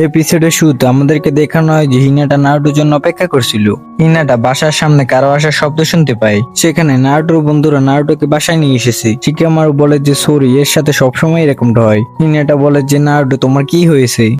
এপিসোডের শুরুতে আমাদেরকে দেখানো হয় যে হিনাটা নারুটোর জন্য অপেক্ষা করছিল। হিনাটা বাসার সামনে কারও আসার শব্দ শুনতে পায়। সেখানে নারুটোর বন্ধুরা নারুটোকে বাসায় নিয়ে এসেছে। শিকামারু বলে যে, সরি, এর সাথে সবসময় এরকমটা হয়। হিনাটা বলে যে, নারুটো, তোমার কি হয়েছে?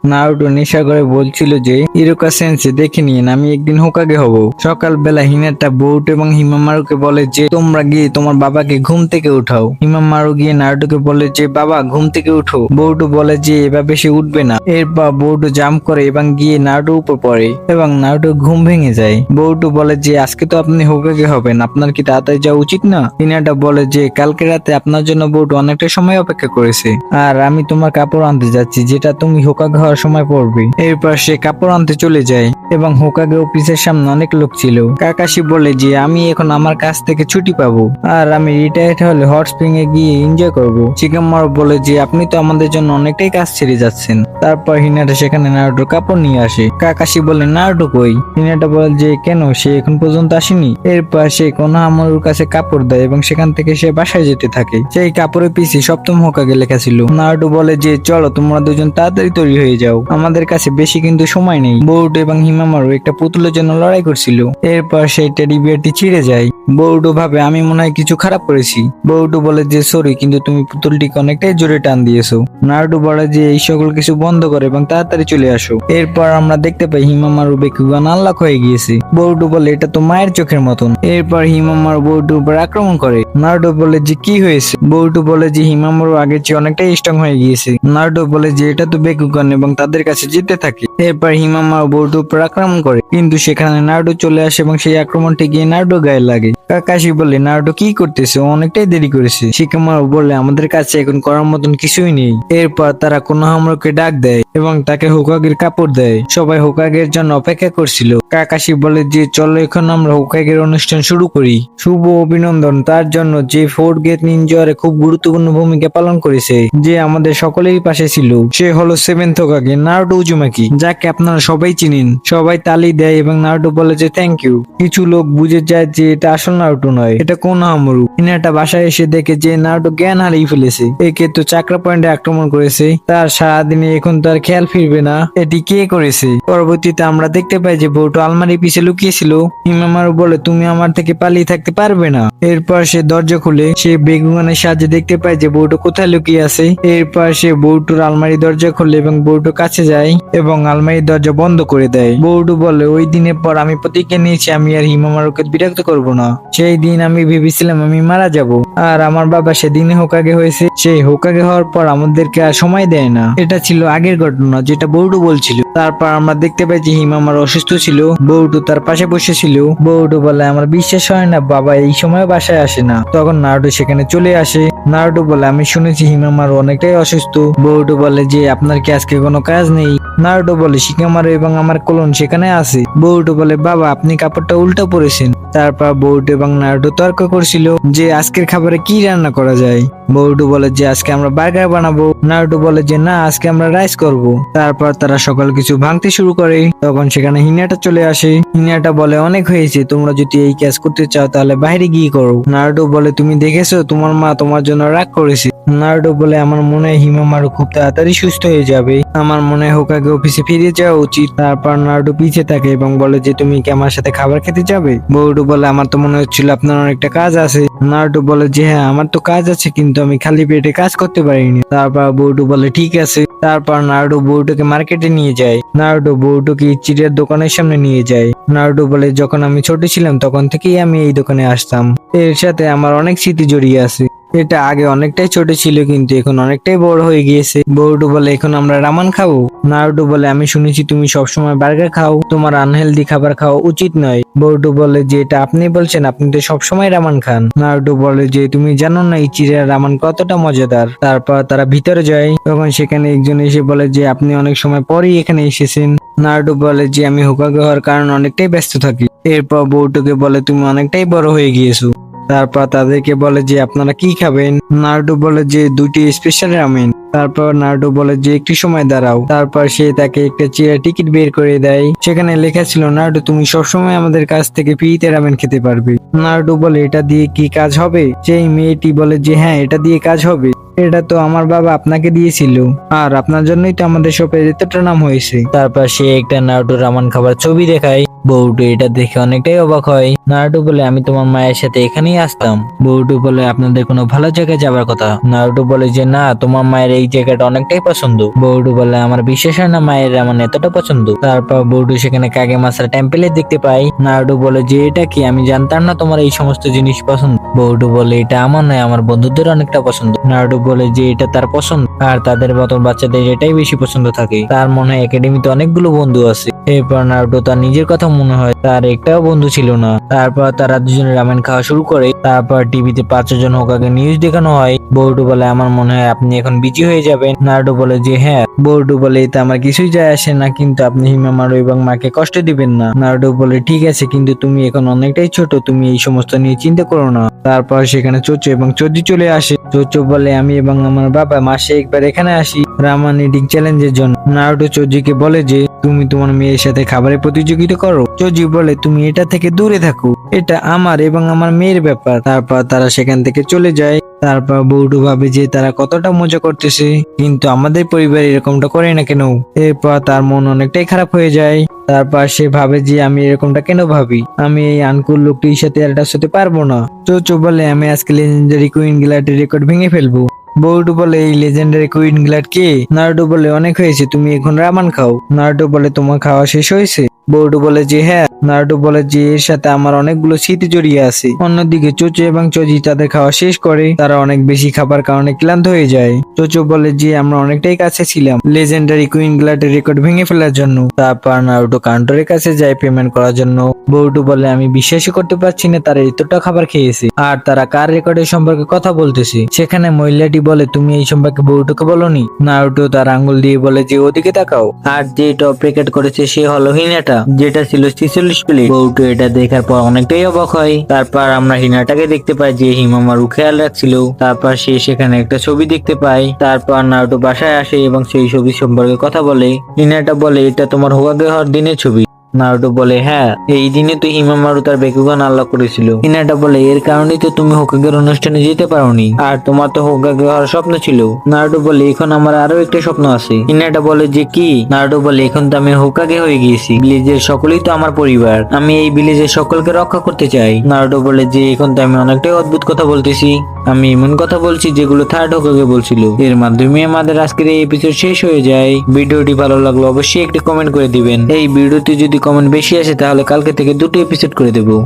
নেশা করে বলছিল যে, ইরোকা সেন্সে দেখে নিন আমি একদিন হোকাগে হব। সকালবেলা হিনাটা বোট এবং হিমামারুকে বলে যে, তোমরা গিয়ে তোমার বাবাকে ঘুম থেকে উঠাও। হিমামারু গিয়ে নারুটোকে বলে যে, বাবা, ঘুম থেকে উঠো। বৌটু বলে যে, এভাবে সে উঠবে না। এরপর বৌটু জাম্প করে এবং গিয়ে নাড়ু উপর পড়ে এবং নাড়ু ঘুম ভেঙে যায়। বৌটু বলে যে, আজকে তো আপনি হোকাগে হবেন, আপনার কি তাড়াতাড়ি যাওয়া উচিত না? টিনাটা বলে যে, কালকে রাতে আপনার জন্য বৌটু অনেকটা সময় অপেক্ষা করেছে। আর আমি তোমার কাপড় আনতে যাচ্ছি, যেটা তুমি হোকাগে হওয়ার সময় পড়বে এরপর সে কাপড় আনতে চলে যায়। এবং হোকাগে অফিসের সামনে অনেক লোক ছিল। কাকাশি বলে যে, আমি এখন আমার কাছ থেকে ছুটি পাবো আর আমি রিটায়ার্ড হলে হট স্প্রিং এ গিয়ে এনজয় করব। চিকামার বলে যে, আপনি তো আমাদের জন্য অনেকটাই কাজ ছেড়ে যাচ্ছেন। তারপর হিনাটা সেখানে নারুটোর কাপড় নিয়ে আসে। কাকাশি বলে, নারুটো কই? হিনাটা বলে যে, কেন? সে এখন পর্যন্ত আসেনি। এরপর সে কোনাহামরুর কাছে কাপড় দেয় এবং সেখান থেকে সে বাসায় যেতে থাকে। সেই কাপড়ের পিছে সপ্তম হোকাগে লেখা ছিল। নারুটো বলে যে, চলো, তোমরা দুজন তাড়াতাড়ি তৈরি হয়ে যাও। আমাদের কাছে বেশি কিন্তু সময় নেই। বৌডু এবং হিমামারু একটা পুতুলের জন্য লড়াই করছিল। এরপর সেই টেডি বিয়ারটি ছিঁড়ে যায়। বৌডু ভাবে, আমি মনে হয় কিছু খারাপ করেছি। বৌডু বলে যে, সরি, কিন্তু তুমি পুতুলটিকে অনেকটাই জোরে টান দিয়েছ। নারুডু বলে যে, এই সকল কিছু বন্ধ করে এবং তাড়াতাড়ি চলে আসো। এরপর আমরা দেখতে পাই হিমামারু বেকুগান আনলক হয়ে গিয়েছে। বৌডু বলে, এটা তো মায়ের চোখের মতন। এরপর হিমামারু বৌডু উপর আক্রমণ করে। নারুডু বলে যে, কি হয়েছে? বৌডু বলে যে হিমামারু আগের চেয়ে অনেকটাই স্ট্রং হয়ে গিয়েছে। নারুডু বলে যে, এটা তো বেকুগান এবং তাদের কাছে জিততে থাকে। এরপর হিমামারু বৌডু উপর আক্রমণ করে। কিন্তু সেখানে নারুডু চলে আসে এবং সেই আক্রমণটি গিয়ে নারুডু গায়ে লাগে। কাকাশি বলে নারুটো কি করতেছে? অনেকটাই দেরি করেছে। শিকামারু বলে আমাদের কাছে এখন করার মতন কিছুই নেই। এরপর তারা কোনোহামরকে ডাক দেয় এবং তাকে হোকাগের কাপড় দেয়। সবাই হোকাগের জন্য অপেক্ষা করছিল। কাকাশি বলে যে, চলো এখন আমরা হোকাগের অনুষ্ঠান শুরু করি। শুভ অভিনন্দন। তার জন্য যে ফোর্ট গেট নিনজরে খুব গুরুত্বপূর্ণ ভূমিকা পালন করেছে, যে আমাদের সকলেরই পাশে ছিল, সে হলো সেভেন্থ হোকাগে। নারুটো উজুমাকি, যাকে আপনারা সবাই চিনেন। সবাই তালি দেয় এবং নারুটো বলে যে থ্যাংক ইউ কিছু লোক বুঝে যায় যে, এটা আসল নারুটো নয়। এটা কোন আমরু? হিনাটা বাসায় এসে দেখে যে নারুটো জ্ঞান হারিয়ে ফেলেছে। একে তো চাকরা পয়েন্টে আক্রমণ করেছে। তার সারাদিনে এখন তার খেয়াল ফিরবে না। এটি কে করেছে? পরবর্তীতে আমরা দেখতে পাই যে বউটো আলমারি পিছে লুকিয়েছিল। ইমামারু বলে, তুমি আমার থেকে পালিয়ে থাকতে পারবে না। এরপর সে দরজা খুলে, সে বেগুনের সাহায্যে দেখতে পায় যে বউটো কোথায় লুকিয়ে আছে। এরপর সে বউটুর আলমারি দরজা খুলে এবং বউটো কাছে যায় এবং আলমারির দরজা বন্ধ করে দেয়। বউটু বলে, ওই দিনের পর আমি প্রতিজ্ঞা নিয়েছি, আমি আর হিমামারুকে বিরক্ত করব না। সেই দিন আমি ভেবেছিলাম আমি মারা যাব। আর আমার বাবা সেদিনে হোকাগে হয়েছে। সেই হোকাগে হওয়ার পর আমাদেরকে আর সময় দেয় না। এটা ছিল আগের ঘটনা, যেটা বৌডু বলছিল। তারপর আমরা দেখতে পাই যে হিমামার অসুস্থ ছিল। বৌডু তার পাশে বসেছিল বৌডু বলে, আমার বিশ্বাস হয় না, বাবা এই সময় বাসায় আসে না। তখন নারুটো সেখানে চলে আসে। নারুটো বলে, আমি শুনেছি হিমামার অনেকটাই অসুস্থ। বৌডু বলে, যে আপনার কি আজকে কোনো কাজ নেই? নারুটো বলে শিকামারু এবং আমার কোলন সেখানে আছে। বৌডু বলে, বাবা, আপনি কাপড়টা উল্টো পরেছেন। তারপর বৌডু এবং নারুটো তর্ক করছিল যে আজকের খাবারে কি রান্না করা যায়। বৌডু বলে যে, আজকে আমরা বার্গার বানাবো। নারুটো বলে যে, না, আজকে আমরা রাইস করব। তারপর তারা সকল কিছু ভাঙতে শুরু করে। তখন সেখানে হিনাটা চলে আসে। হিনাটা বলে, অনেক হয়েছে, তোমরা যদি এই কাজ করতে চাও তাহলে বাইরে গিয়ে করো। নারুটো বলে, তুমি দেখেছ, তোমার মা তোমার জন্য রাগ করেছে। নারুটো বলে আমার মনে হয় হিমামারু খুব তাড়াতাড়ি সুস্থ হয়ে যাবে। আমার মনে হয় হোকাগে অফিসে ফিরে যাওয়া উচিত। তারপর নারুটো পিছে থাকে এবং বলে যে, তুমি কি আমার সাথে খাবার খেতে যাবে? বৌডু বলে, আমার তো মনে হচ্ছিল আপনার অনেকটা কাজ আছে। নারুটো বলে, যে হ্যাঁ আমার তো কাজ আছে, কিন্তু আমি খালি পেটে কাজ করতে পারিনি। তারপর বৌডু বলে, ঠিক আছে। তারপর নারুটো বৌটুকে মার্কেটে নিয়ে যায়। নারুটো বৌটুকে চিড়িয়ার দোকানের সামনে নিয়ে যায়। নারুটো বলে, যখন আমি ছোট ছিলাম, তখন থেকেই আমি এই দোকানে আসতাম। এর সাথে আমার অনেক স্মৃতি জড়িয়ে আছে। এটা আগে অনেকটাই ছোট ছিল, কিন্তু এখন অনেকটাই বড় হয়ে গিয়েছে। বৌডু বলে, এখন আমরা রামান খাব? নারুটো বলে, আমি শুনেছি তুমি সবসময় বার্গার খাও। তোমার আনহেলদি খাবার খাওয়া উচিত নয়। বৌডু বলে, যে এটা আপনি বলছেন, আপনি তো সবসময় রামান খান। নারুটো বলে, যে তুমি জানো না, এই চিড়িয়ার রামান কতটা মজাদার। তারপর তারা ভিতরে যায়। তখন সেখানে একজন এসে বলে, যে আপনি অনেক সময় পরেই এখানে এসেছেন। নারুটো বলে, যে আমি হোকাগে হওয়ার কারণ অনেকটাই ব্যস্ত থাকি। এরপর বউটুকে বলে, তুমি অনেকটাই বড় হয়ে গিয়েছো। তারপর তাদেরকে বলে যে, আপনারা কি খাবেন? নারুটো বলে যে দুটি স্পেশাল রামেন তারপর নারুটো বলে যে, একটু সময় দাঁড়াও। তারপর সে তাকে একটা চেয়ার টিকিট বের করে দেয়। সেখানে লেখা ছিল নারুটো তুমি সবসময় আমাদের কাছ থেকে ফ্রিতে রামেন খেতে পারবে। নারুটো বলে, এটা দিয়ে কি কাজ হবে? সেই মেয়েটি বলে যে হ্যাঁ এটা দিয়ে কাজ হবে। এটা তো আমার বাবা আপনাকে দিয়েছিল। আর আপনার জন্যই তো আমাদের শপের এতটা নাম হয়েছে। তারপর সে একটা নারুটো রামান খাবার ছবি দেখায়। বউটু এটা দেখে অনেকটাই অবাক হয়। নারুটো বলে, আমি তোমার মায়ের সাথে এখানেই আসতাম। বউটু বলে, আপনাদের কোনো ভালো জায়গায় যাবার কথা? নারুটো বলে যে, না, তোমার মায়ের এই জায়গাটা অনেকটাই পছন্দ। বউটু বলে, আমার বিশ্বাস হয় না মায়ের এমন এতটা পছন্দ। তারপর বউটু সেখানে কাগে মাসার টেম্পেলে দেখতে পাই নারুটো বলে, যে এটা কি? আমি জানতাম না তোমার এই সমস্ত জিনিস পছন্দ। বউটু বলে, এটা আমার নয়, আমার বন্ধুদের অনেকটা পছন্দ। নারুটো বলে, যে এটা তার পছন্দ, আর তাদের মতন বাচ্চাদের এটাই বেশি পছন্দ থাকে। তার মনে হয় একাডেমিতে অনেকগুলো বন্ধু আছে। এরপর নারুটো তার নিজের কথা মনে হয়, তার একটাও বন্ধু ছিল না। তারপর তারা দুজনে রামেন খাওয়া শুরু করে, তারপর টিভিতে পাঁচজন হোকাকে নিউজ দেখানো হয়। বৌটু বলে, আমার মনে হয় আপনি এখন বিজি হয়ে যাবেন। নারুটো বলে, যে হ্যাঁ। বৌটু বলে, এতে আমার কিছুই যায় আসে না, কিন্তু আপনি হিমামারু এবং মাকে কষ্ট দিবেন না। নারুটো বলে, ঠিক আছে, কিন্তু তুমি এখন অনেকটাই ছোট, তুমি এই সমস্ত নিয়ে চিন্তা করো না। তারপর সেখানে চোচো এবং চোদ্দি চলে আসে। চোচো বলে, আমি এবং আমার বাবা মাসে একবার এখানে আসি। রামান ইডিং চ্যালেঞ্জের জন্য। নারুটো চোজিকে বলে যে, তুমি তোমার মেয়ের সাথে খাবারের প্রতিযোগিতা করো। চোজি বলে, তুমি এটা থেকে দূরে থাকো। এটা আমার এবং আমার মেয়ের ব্যাপার। তারপর তারা সেখান থেকে চলে যায়। তারপর বৌডু ভাবে যে, তারা কতটা মজা করতেছে। কিন্তু আমাদের পরিবার এরকমটা করে না কেন? এরপর তার মন অনেকটাই খারাপ হয়ে যায়। তারপর সে ভাবে যে, আমি এরকমটা কেন ভাবি? আমি এই আনকুল লোকটির সাথে অ্যাডাস্ট সাথে পারব না। চোচো বলে, আমি আজকে লেজেন্ডারি কুইন গিলাটের রেকর্ড ভেঙে ফেলব। বৌডু বলে এই লেজেন্ডারি কুইন গ্লাড কে? নারুটো বলে অনেক হয়েছে, তুমি এখন রামান খাও। নারুটো বলে তোমার খাওয়া শেষ হয়েছে। বৌডু বলে যে হ্যাঁ। নারুটো বলে যে, এর সাথে আমার অনেকগুলো স্মৃতি জড়িয়ে আছে। অন্যদিকে চোচো এবং চোজি তাদের খাওয়া শেষ করে, তারা অনেক বেশি খাবার কারণে ক্লান্ত হয়ে যায়। চোচো বলে যে, আমরা অনেকটাই কাছে ছিলাম, লেজেন্ডারি কুইন গ্লাডের রেকর্ড ভেঙে ফেলার জন্য। তারপর নারুটো কাউন্টারের কাছে যায় পেমেন্ট করার জন্য। বৌডু বলে, আমি বিশ্বাসই করতে পারছি না তারা এতটা খাবার খেয়েছে। আর তারা কার রেকর্ডের সম্পর্কে কথা বলতেছে? সেখানে মহিলাটি বলে, তুমি এই সম্পর্কে বৌটুকে বলনি? নারুটো তার আঙ্গুল দিয়ে বলে, যে, ওদিকে তাকাও। আর যে টপ রেকর্ড করেছে, সে হলো হিনাটা যেটা ছিল ছিচল্লিশ প্লেট বউটু এটা দেখার পর অনেকটাই অবাক হয়। তারপর আমরা হিনাটাকে দেখতে পাই যে হিমামারু খেয়াল রাখছিল। তারপর সে সেখানে একটা ছবি দেখতে পায়। তারপর নারুটো বাসায় আসে এবং সেই ছবি সম্পর্কে কথা বলে। হিনাটা বলে, এটা তোমার হোয়াগে হওয়ার দিনের ছবি। নারুটো বলে হ্যাঁ এই দিনে তো হিমামারু তার বেকুগান আল্লাহ করেছিল। হিনাটা বলে, এর কারণেই তো তুমি হোকাগের অনুষ্ঠানে যেতে পারোনি। আর তোমার তো হোকাগে হওয়ার স্বপ্ন ছিল। নারুটো বলে, এখন আমার আরও একটা স্বপ্ন আছে। হিনাটা বলে, যে কি? নারুটো বলে, এখন তো আমি হোকাগে হয়ে গিয়েছি। ভিলেজের সকলেই তো আমার পরিবার। আমি এই ভিলেজের সকলকে রক্ষা করতে চাই। নারুটো বলে, যে এখন তো আমি অনেকটাই অদ্ভুত কথা বলতেছি। আমি এমন কথা বলছি যেগুলো থার্ড হোকাগে বলছিল। এর মাধ্যমে আমাদের আজকের এই এপিসোড শেষ হয়ে যায়। ভিডিওটি ভালো লাগল অবশ্যই একটি কমেন্ট করে দিবেন। এই ভিডিওতে যদি কমেন্ট বেশি আসে তাহলে কালকে থেকে দুটো এপিসোড করে দেবো।